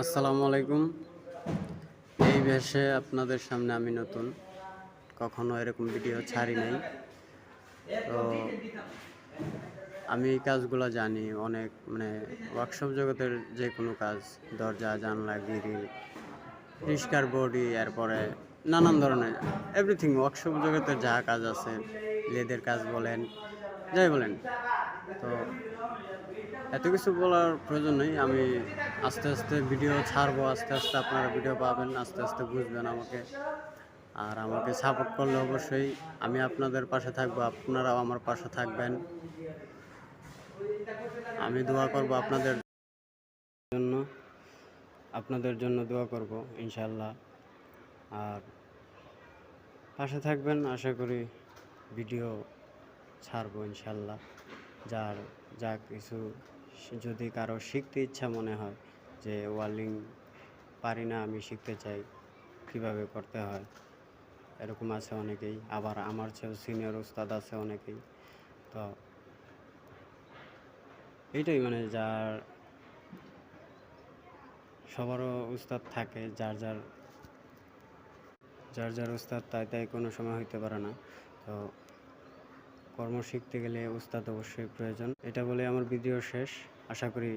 আসসালামু আলাইকুম। এই ভেসে আপনাদের সামনে আমি নতুন। কখনো এরকম ভিডিও ছাড়ি নাই। তো আমি এই কাজগুলো জানি, অনেক মানে ওয়ার্কশপ জগতের যে কোনো কাজ, দরজা, জানলা গ্রিল রিস্কার বডি, এরপরে নানান ধরনের এভরিথিং ওয়ার্কশপ জগতের যা কাজ আছে, লেদের কাজ বলেন, যাই বলেন। তো এত কিছু বলার প্রয়োজন নেই। আমি আস্তে আস্তে ভিডিও ছাড়বো, আস্তে আস্তে আপনারা ভিডিও পাবেন, আস্তে আস্তে বুঝবেন আমাকে। আর আমাকে সাপোর্ট করলে অবশ্যই আমি আপনাদের পাশে থাকব, আপনারাও আমার পাশে থাকবেন। আমি দোয়া করব আপনাদের জন্য আপনাদের জন্য দোয়া করব ইনশাল্লাহ আর পাশে থাকবেন, আশা করি ভিডিও ছাড়বো ইনশাল্লাহ যার যা কিছু যদি কারও শিখতে ইচ্ছা মনে হয় যে ওয়ার্লিং পারি না, আমি শিখতে চাই, কীভাবে করতে হয়? এরকম আছে অনেকেই। আবার আমার চেয়েও সিনিয়র উস্তাদ আছে অনেকেই। তো এইটাই মানে যার, সবারও উস্তাদ থাকে, যার যার যার যার উস্তাদ তাই তাই কোনো সময় হইতে পারে না। তো কর্ম শিখতে গেলে ওস্তাদ অবশ্যই প্রয়োজন। এটা বলে আমার ভিডিও শেষ। আশা করি